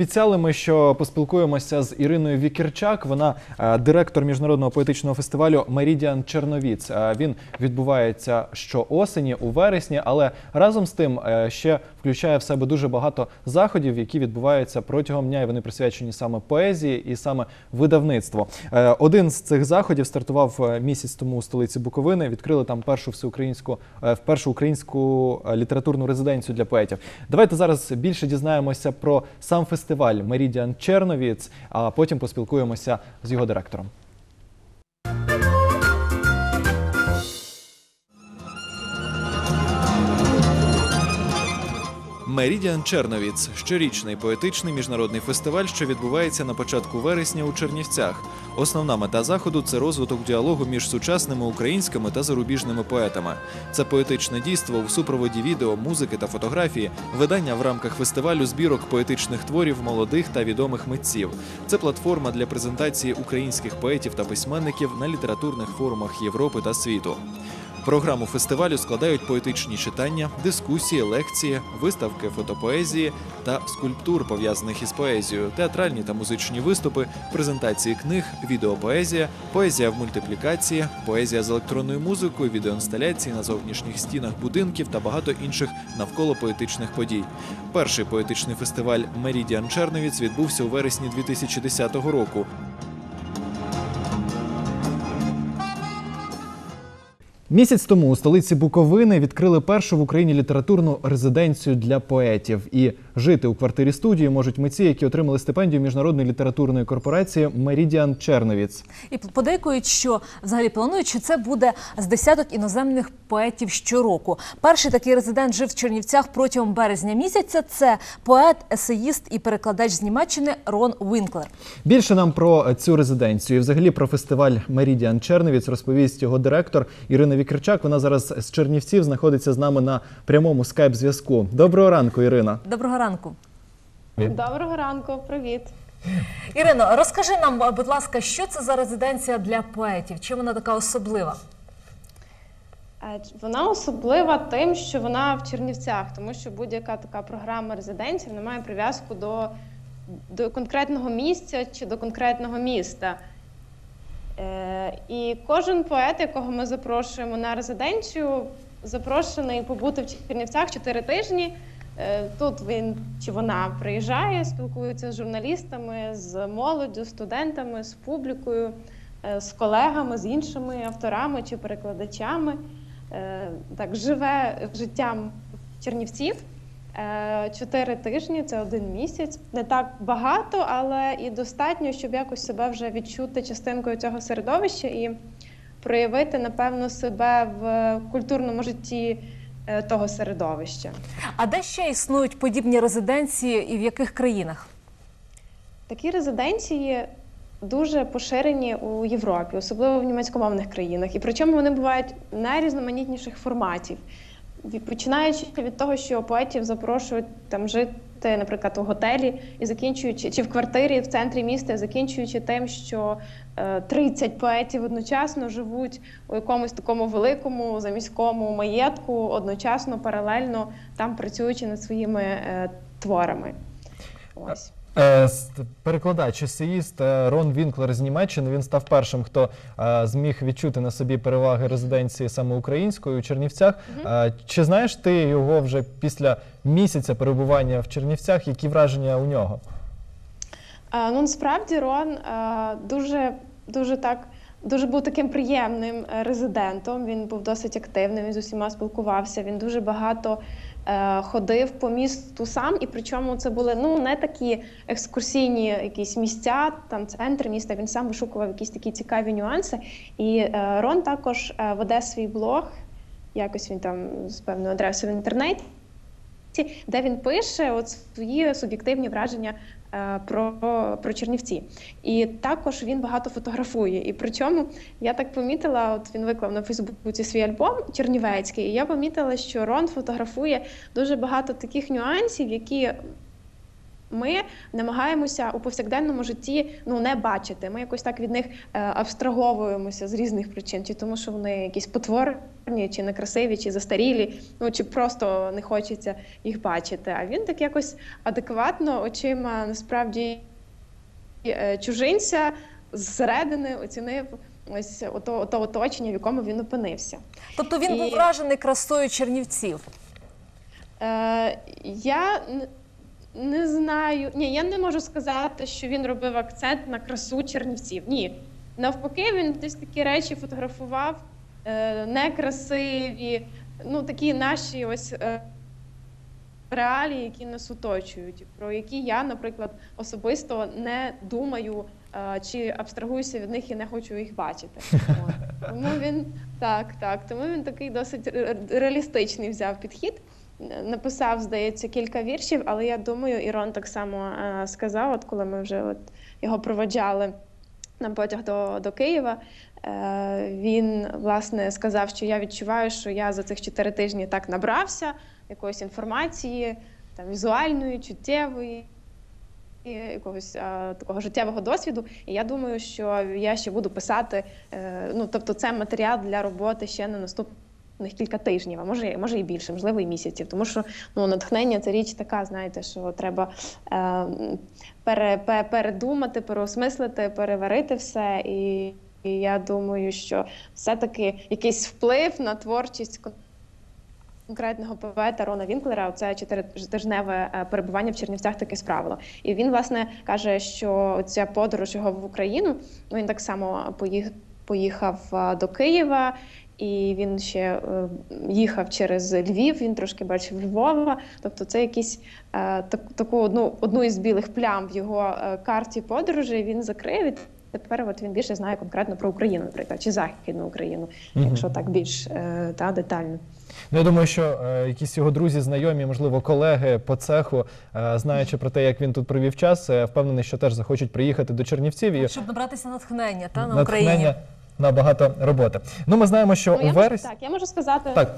Обіцяли ми, що поспілкуємося з Іриною Вікерчак. Вона е, директор міжнародного поетичного фестивалю Мерідіан Черновіц. Е, Він відбувається що осені, у вересні, але разом з тим е, ще включає в себе дуже багато заходів, які відбуваються протягом дня, і вони присвячені саме поезії і саме видавництву. Е, Один з цих заходів стартував е, місяць тому у столиці Буковини. Відкрили там першу всеукраїнську е, першу українську літературну резиденцію для поетів. Давайте зараз більше дізнаємося про сам фестиваль Мерідіан Черновіц, а потім поспілкуємося з його директором. Мерідіан Черновіц щорічний поетичний міжнародний фестиваль, що відбувається на початку вересня у Чернівцях. Основна мета заходу це розвиток діалогу між сучасними українськими та зарубіжними поетами. Це поетичне дійство у супроводі відео, музики та фотографії, видання в рамках фестивалю збірок поетичних творів молодих та відомих митців. Це платформа для презентації українських поетів та письменників на літературних форумах Європи та світу. Програму фестивалю складають поетичні читання, дискусії, лекції, виставки фотопоезії та скульптур, пов'язаних із поезією, театральні та музичні виступи, презентації книг, відеопоезія, поезія в мультиплікації, поезія з електронною музикою, відеоінсталяції на зовнішніх стінах будинків та багато інших навколо поетичних подій. Перший поетичний фестиваль Мерідіан Черновіц відбувся у вересні 2010 року. Місяць тому у столиці Буковини відкрили першу в Україні літературну резиденцію для поетів. І жити у квартирі студії можуть митці, які отримали стипендію міжнародної літературної корпорації Мерідіан Черновіц. І подейкують, що взагалі планують, що це буде з десяток іноземних поетів щороку. Перший такий резидент жив в Чернівцях протягом березня місяця. Це поет, есеїст і перекладач з Німеччини Рон Вінклер. Більше нам про цю резиденцію і взагалі про фестиваль Мерідіан Черновіц розповість його директор Ірина Вікерчак. Вона зараз з Чернівців знаходиться з нами на прямому скайп-зв'язку. Доброго ранку, Ірина. Доброго ранку. Доброго ранку, привіт. Ірино, розкажи нам, будь ласка, що це за резиденція для поетів? Чим вона така особлива? Е, Вона особлива тим, що вона в Чернівцях, тому що будь-яка така програма резиденції вона має прив'язку до, до конкретного місця чи до конкретного міста. Е, І кожен поет, якого ми запрошуємо на резиденцію, запрошений побути в Чернівцях 4 тижні. Е, Тут він чи вона приїжджає, спілкується з журналістами, з молоддю, студентами, з публікою, е, з колегами, з іншими авторами чи перекладачами. Так, живе життям Чернівців. Е, Чотири тижні це один місяць. Не так багато, але і достатньо, щоб якось себе вже відчути частинкою цього середовища і проявити, напевно, себе в культурному житті е, того середовища. А де ще існують подібні резиденції і в яких країнах? Такі резиденції дуже поширені у Європі, особливо в німецькомовних країнах. І причому вони бувають найрізноманітніших форматів. Починаючи від того, що поетів запрошують там жити, наприклад, у готелі, і закінчуючи чи в квартирі в центрі міста, закінчуючи тим, що е, 30 поетів одночасно живуть у якомусь такому великому заміському маєтку, одночасно, паралельно там працюючи над своїми е, творами. Ось. Е, Перекладач, есеїст е, Рон Вінклер з Німеччини. Він став першим, хто е, зміг відчути на собі переваги резиденції саме української у Чернівцях. Е, Чи знаєш ти його вже після місяця перебування в Чернівцях? Які враження у нього? А, ну, насправді Рон а, дуже, дуже так. Дуже був таким приємним резидентом. Він був досить активним, він з усіма спілкувався. Він дуже багато ходив по місту сам, і причому це були ну не такі екскурсійні якісь місця, там центр міста. Він сам вишукував якісь такі цікаві нюанси. І е, Рон також е, веде свій блог. Якось він там з певною адресою в інтернеті де він пише от свої суб'єктивні враження е, про, про Чернівці. І також він багато фотографує. І причому я так помітила, от він виклав на Фейсбуці свій альбом Чернівецький, і я помітила, що Рон фотографує дуже багато таких нюансів, які ми намагаємося у повсякденному житті ну не бачити. Ми якось так від них е, абстраговуємося з різних причин, чи тому, що вони якісь потворні, чи некрасиві, чи застарілі, ну чи просто не хочеться їх бачити. А він так якось адекватно очима насправді е, чужинця зсередини оцінив ось ото, ото оточення, в якому він опинився. Тобто він був вражений красою чернівців. Е, я не знаю. Ні, я не можу сказати, що він робив акцент на красу чернівців. Ні. Навпаки, він десь такі речі фотографував е, некрасиві, ну такі наші ось. Е, Реалії, які нас оточують, про які я, наприклад, особисто не думаю е, чи абстрагуюся від них і не хочу їх бачити. Тому він так, так. Тому він такий досить реалістичний взяв підхід. Написав, здається, кілька віршів, але я думаю, Ірон так само е, сказав, от коли ми вже от його проводжали на потяг до, до Києва. Е, він власне сказав, що я відчуваю, що я за цих чотири тижні так набрався якоїсь інформації, там візуальної, чуттєвої. і Якогось а, такого життєвого досвіду, і я думаю, що я ще буду писати. Е, ну тобто, це матеріал для роботи ще на наступних кілька тижнів, а може, може і більше, можливо, і місяців. Тому що ну натхнення це річ така, знаєте, що треба е, пере, пе- передумати, переосмислити, переварити все. І, і я думаю, що все-таки якийсь вплив на творчість конкретного поета Рона Вінклера, це чотиритижневе е, перебування в Чернівцях таки справило. І він, власне, каже, що ця подорож його в Україну, ну він так само поїх- поїхав е, до Києва. І він ще е, їхав через Львів, він трошки бачив Львова. Тобто це якісь е, так, таку одну, одну із білих плям в його е, карті подорожі він закрив. І тепер от він більше знає конкретно про Україну, наприклад, чи Західну Україну, Мгм. якщо так більш е, та, детально. Ну, я думаю, що е, якісь його друзі, знайомі, можливо, колеги по цеху, е, знаючи про те, як він тут провів час, е, впевнений, що теж захочуть приїхати до Чернівців і Щоб набратися натхнення та, на натхнення Україні. На багато роботи. Ну, ми знаємо, що Ну, у вересні. так, я можу сказати, Так,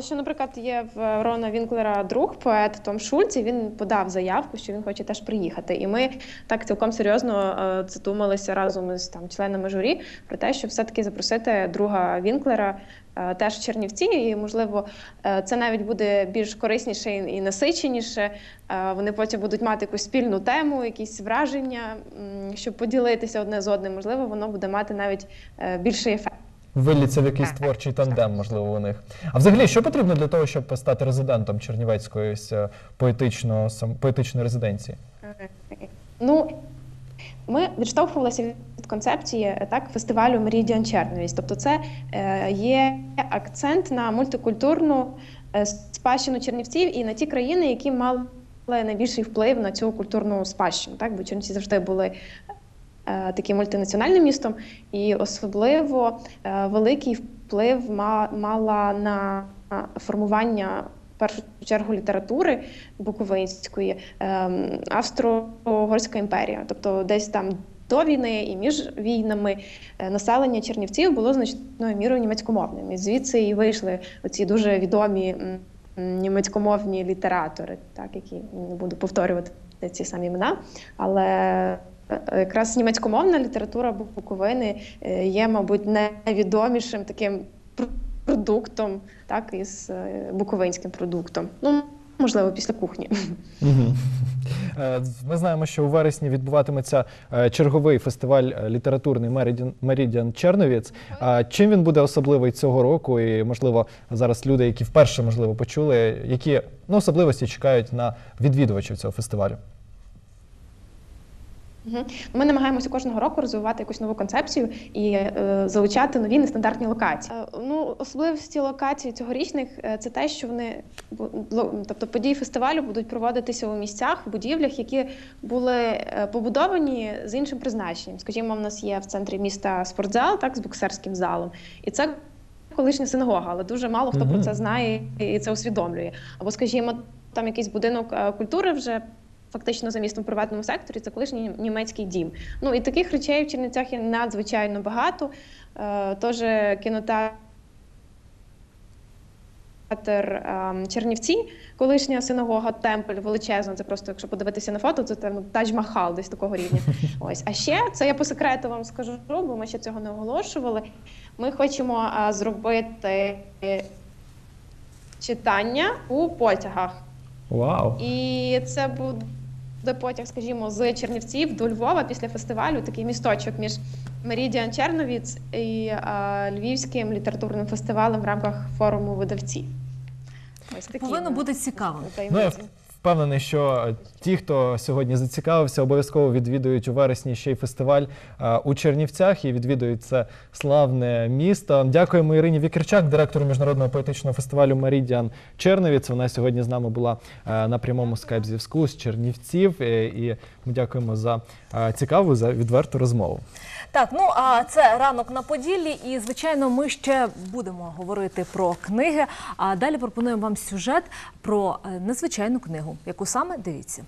Що, наприклад, є в Рона Вінклера друг, поет Том Шульц, і він подав заявку, що він хоче теж приїхати. І ми так цілком серйозно е, задумалися разом із там членами журі про те, щоб все-таки запросити друга Вінклера е, теж в Чернівці. І можливо, е, це навіть буде більш корисніше і насиченіше. Е, Вони потім будуть мати якусь спільну тему, якісь враження, щоб поділитися одне з одним. Можливо, воно буде мати навіть е, більший ефект. Виліться в якийсь творчий тандем, можливо, у них. А взагалі, що потрібно для того, щоб стати резидентом Чернівецької е, поетичного сам- поетичної резиденції? Ну, ми відштовхувалися від концепції е, так, фестивалю Meridian Черновість. Тобто, це е, є акцент на мультикультурну е, спадщину чернівців і на ті країни, які мали найбільший вплив на цю культурну спадщину. Так? Бо чернівці завжди були е, таким мультинаціональним містом, і особливо е, великий вплив мала на формування в першу чергу літератури Буковинської ем, Австро-Угорська імперія. Тобто десь там до війни і між війнами е, населення Чернівців було значною мірою німецькомовним. І звідси і вийшли оці дуже відомі німецькомовні літератори, так, які не буду повторювати ці самі імена. Але е, якраз німецькомовна література Буковини е, є, мабуть, найвідомішим таким продуктом, так, із е, буковинським продуктом. Ну, можливо, після кухні. Е, Ми знаємо, що у вересні відбуватиметься е, черговий фестиваль е, літературний Меридіан, Меридіан Черновіц. А Чим він буде особливий цього року? І, можливо, зараз люди, які вперше можливо почули, які ну, особливості чекають на відвідувачів цього фестивалю? Ми намагаємося кожного року розвивати якусь нову концепцію і е, залучати нові нестандартні локації. Е, ну, особливості локацій цьогорічних е, це те, що вони бу- тобто події фестивалю будуть проводитися у місцях, в будівлях, які були е, побудовані з іншим призначенням. Скажімо, в нас є в центрі міста спортзал, так з боксерським залом, і це. Колишня синагога, але дуже мало хто Мгм. про це знає і це усвідомлює. Або, скажімо, там якийсь будинок е, культури вже фактично за містом в приватному секторі, це колишній німецький дім. Ну і таких речей в Чернівцях є надзвичайно багато. Е, Тож кінотеатр ем, Чернівці, колишня синагога Темпель, величезна. Це просто, якщо подивитися на фото, це там Тадж-Махал десь такого рівня. Ось. А ще це я по секрету вам скажу, бо ми ще цього не оголошували. Ми хочемо а, зробити е, читання у потягах. Вау! І це буде потяг, скажімо, з Чернівців до Львова після фестивалю, такий місточок між Мерідіан Черновіц і а, Львівським літературним фестивалем в рамках форуму видавці. Ось такі Повинно бути цікаво. Ну, таємниці. Впевнений, що е, ті, хто сьогодні зацікавився, обов'язково відвідують у вересні ще й фестиваль е, у Чернівцях і відвідують це славне місто. Дякуємо Ірині Вікерчак, директору міжнародного поетичного фестивалю Меридіан Черновіц. Вона сьогодні з нами була е, на прямому скайп зв'язку з Чернівців. І ми дякуємо за цікаву, за відверту розмову. Так, ну а це ранок на Поділлі, і звичайно, ми ще будемо говорити про книги. А далі пропонуємо вам сюжет про незвичайну книгу, яку саме дивіться.